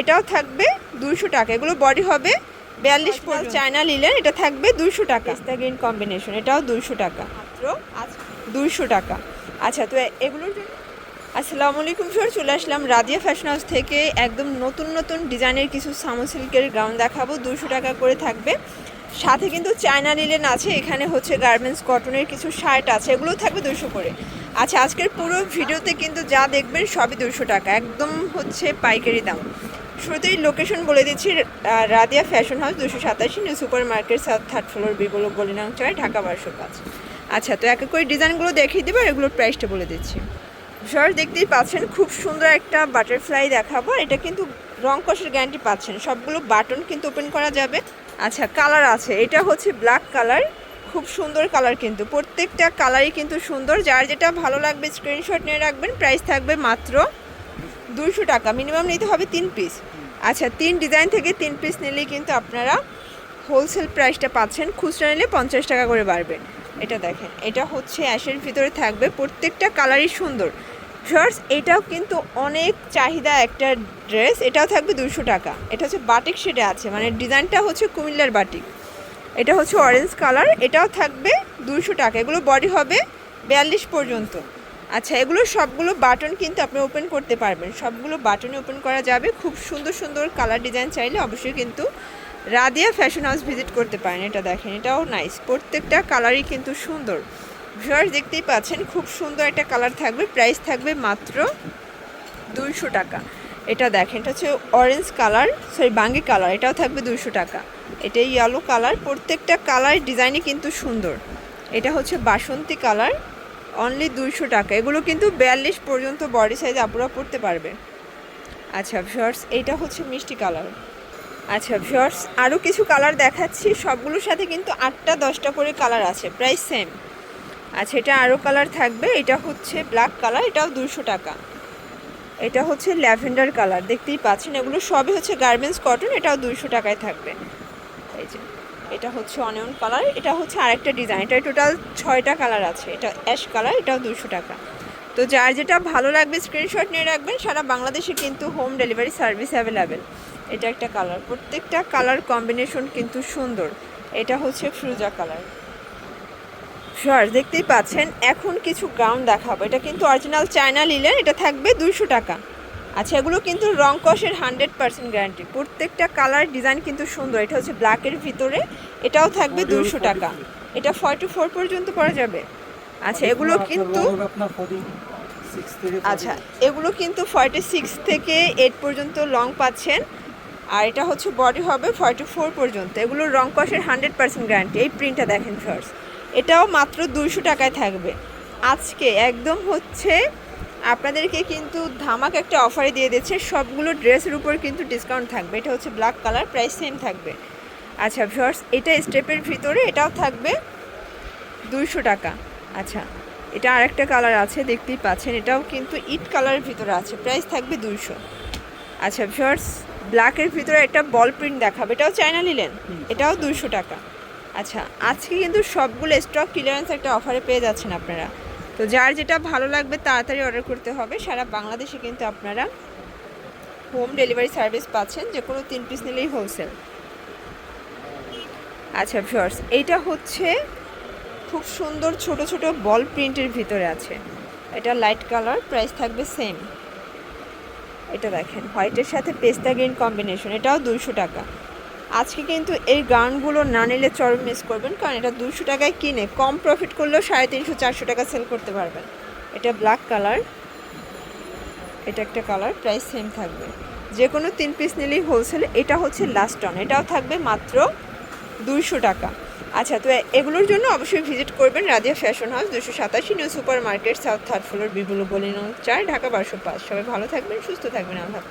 এটাও থাকবে দুশো টাকা। এগুলো বডি হবে বিয়াল্লিশ পর্যন্ত চায়না লিলেন এটা থাকবে দুশো টাকা। পেস্তা গ্রিন কম্বিনেশন এটাও দুশো টাকা। মাত্র দুশো টাকা। আচ্ছা তো এগুলোর জন্য আসসালামু আলাইকুম স্যার চলে আসলাম রাদিয়া ফ্যাশন হাউস থেকে। একদম নতুন নতুন ডিজাইনের কিছু সামো সিল্কের গাউন দেখাবো দুশো টাকা করে থাকবে। সাথে কিন্তু চায়না লিলেন আছে এখানে হচ্ছে গার্মেন্টস কটনের কিছু শার্ট আছে এগুলোও থাকবে দুশো করে। আচ্ছা আজকের পুরো ভিডিওতে কিন্তু যা দেখবেন সবই দুশো টাকা একদম হচ্ছে পাইকারি দাম। শুরুতেই লোকেশন বলে দিচ্ছি রাদিয়া ফ্যাশন হাউস দুশো সাতাশি new super market south third floor বিবল গলিনাং চয় ঢাকা বারোশো পাঁচ। আচ্ছা তো এক এক করে ডিজাইনগুলো দেখিয়ে দেবো আর এগুলোর প্রাইসটা বলে দিচ্ছি। সর, দেখতেই পাচ্ছেন, খুব সুন্দর একটা বাটারফ্লাই দেখাবো এটা কিন্তু রং কষের গ্যারান্টি পাচ্ছেন। সবগুলো বাটন কিন্তু ওপেন করা যাবে। আচ্ছা কালার আছে, এটা হচ্ছে ব্ল্যাক কালার খুব সুন্দর কালার কিন্তু। প্রত্যেকটা কালারই কিন্তু সুন্দর, যার যেটা ভালো লাগবে স্ক্রিনশট নিয়ে রাখবেন প্রাইস থাকবে মাত্র দুশো টাকা। মিনিমাম নিতে হবে তিন পিস আচ্ছা তিন ডিজাইন থেকে তিন পিস নিলেই কিন্তু আপনারা হোলসেল প্রাইসটা পাচ্ছেন। খুচরা নিলে পঞ্চাশ টাকা করে বাড়বেন এটা দেখেন, এটা হচ্ছে অ্যাশের ভিতরে থাকবে। প্রত্যেকটা কালারই সুন্দর। শর্টস এটাও কিন্তু অনেক চাহিদা একটা ড্রেস এটাও থাকবে দুশো টাকা। এটা হচ্ছে বাটিক শেডে আছে। মানে ডিজাইনটা হচ্ছে কুমিল্লার বাটিক এটা হচ্ছে অরেঞ্জ কালার এটাও থাকবে দুশো টাকা। এগুলো বডি হবে বিয়াল্লিশ পর্যন্ত। আচ্ছা এগুলো সবগুলো বাটন কিন্তু আপনি ওপেন করতে পারবেন। সবগুলো বাটনে ওপেন করা যাবে। খুব সুন্দর সুন্দর কালার ডিজাইন চাইলে অবশ্যই কিন্তু রাদিয়া ফ্যাশন হাউস ভিজিট করতে পারেন। এটা দেখেন, এটাও নাইস প্রত্যেকটা কালারই কিন্তু সুন্দর। ভিউয়ার্স দেখতেই পাচ্ছেন, খুব সুন্দর একটা কালার থাকবে। প্রাইস থাকবে মাত্র দুইশো টাকা। এটা দেখেন, এটা হচ্ছে অরেঞ্জ কালার সরি বাঙ্গি কালার এটাও থাকবে দুইশো টাকা। এটা ইয়েলো কালার প্রত্যেকটা কালার ডিজাইনই কিন্তু সুন্দর। এটা হচ্ছে বাসন্তী কালার অনলি দুইশো টাকা। এগুলো কিন্তু বিয়াল্লিশ পর্যন্ত বডি সাইজ আপুরা পড়তে পারবে। আচ্ছা ভিউয়ার্স এইটা হচ্ছে মিষ্টি কালার আচ্ছা ভিউয়ার্স আরও কিছু কালার দেখাচ্ছি। সবগুলোর সাথে কিন্তু আটটা, দশটা করে কালার আছে প্রাইস সেম আচ্ছা এটা আরও কালার থাকবে। এটা হচ্ছে ব্ল্যাক কালার এটাও দুশো টাকা। এটা হচ্ছে ল্যাভেন্ডার কালার দেখতেই পাচ্ছেন। এগুলো সবই হচ্ছে গার্মেন্টস কটন এটাও দুশো টাকায় থাকবে। এই যে। এটা হচ্ছে অনিয়ন কালার, এটা হচ্ছে আরেকটা ডিজাইন। এটা টোটাল ছয়টা কালার আছে। এটা অ্যাশ কালার, এটাও দুশো টাকা। তো যার যেটা ভালো লাগবে স্ক্রিনশট নিয়ে রাখবেন, সারা বাংলাদেশে কিন্তু হোম ডেলিভারি সার্ভিস অ্যাভেলেবেল এটা একটা কালার। প্রত্যেকটা কালার কম্বিনেশন কিন্তু সুন্দর। এটা হচ্ছে ফ্রুজা কালার। শর দেখতেই পাচ্ছেন, এখন কিছু গাউন দেখাবো। এটা কিন্তু অরিজিনাল চায়না লিলেন এটা থাকবে দুইশো টাকা। আচ্ছা এগুলো কিন্তু রং কষের হান্ড্রেড পার্সেন্ট গ্যারান্টি প্রত্যেকটা কালার ডিজাইন কিন্তু সুন্দর। এটা হচ্ছে ব্ল্যাকের ভিতরে। এটাও থাকবে দুশো টাকা। এটা ফর্টি ফোর পর্যন্ত পরা যাবে। আচ্ছা এগুলো কিন্তু আচ্ছা এগুলো কিন্তু ফর্টি সিক্স থেকে এইট পর্যন্ত লং পাচ্ছেন। আর এটা হচ্ছে বডি হবে ফর্টি ফোর পর্যন্ত। এগুলো রং কষের হান্ড্রেড পার্সেন্ট গ্যারান্টি এই প্রিন্টটা দেখেন ফার্স্ট এটাও মাত্র দুইশো টাকায় থাকবে। আজকে একদম হচ্ছে আপনাদেরকে কিন্তু ধামাক একটা অফারে দিয়ে দিচ্ছে। সবগুলো ড্রেসের উপর কিন্তু ডিসকাউন্ট থাকবে। এটা হচ্ছে ব্ল্যাক কালার প্রাইস সেম থাকবে। আচ্ছা ভিউয়ার্স এটা স্টেপের ভিতরে, এটাও থাকবে দুইশো টাকা। আচ্ছা এটা আরেকটা কালার আছে, দেখতেই পাচ্ছেন। এটাও কিন্তু ইট কালারের ভিতরে আছে। প্রাইস থাকবে দুইশো। আচ্ছা ভিউয়ার্স ব্ল্যাকের ভিতরে একটা বল প্রিন্ট দেখাবে। এটাও চায়না নিলেন এটাও দুইশো টাকা। আচ্ছা আজকে কিন্তু সবগুলো স্টক ক্লিয়ারেন্স একটা অফারে পেয়ে যাচ্ছেন আপনারা। তো যার যেটা ভালো লাগবে তাড়াতাড়ি অর্ডার করতে হবে। সারা বাংলাদেশে কিন্তু আপনারা হোম ডেলিভারি সার্ভিস পাচ্ছেন, যে কোনো তিন পিস নিলেই হোলসেল আচ্ছা ভিউয়ার্স এইটা হচ্ছে খুব সুন্দর ছোট ছোট বল প্রিন্টের ভিতরে আছে। এটা লাইট কালার প্রাইস থাকবে সেম এটা দেখেন হোয়াইটের সাথে পেস্তা গ্রিন কম্বিনেশন এটাও দুশো টাকা। আজকে কিন্তু এই গাউনগুলো না নিলে চরম মিস করবেন, কারণ এটা দুশো টাকায় কিনে কম প্রফিট করলেও সাড়ে তিনশো, চারশো টাকা সেল করতে পারবেন। এটা ব্ল্যাক কালার এটা একটা কালার প্রাইস সেম থাকবে। যে কোনো তিন পিস নিলেই হোলসেল এটা হচ্ছে লাস্ট অন এটাও থাকবে মাত্র দুইশো টাকা। আচ্ছা তো এগুলোর জন্য অবশ্যই ভিজিট করবেন রাজিয়া ফ্যাশন হাউস দুশো সাতাশি new super market south third floor বিপুল বলিন চার, ঢাকা বারোশো পাঁচ। সবাই ভালো থাকবেন, সুস্থ থাকবেন হাফেজ।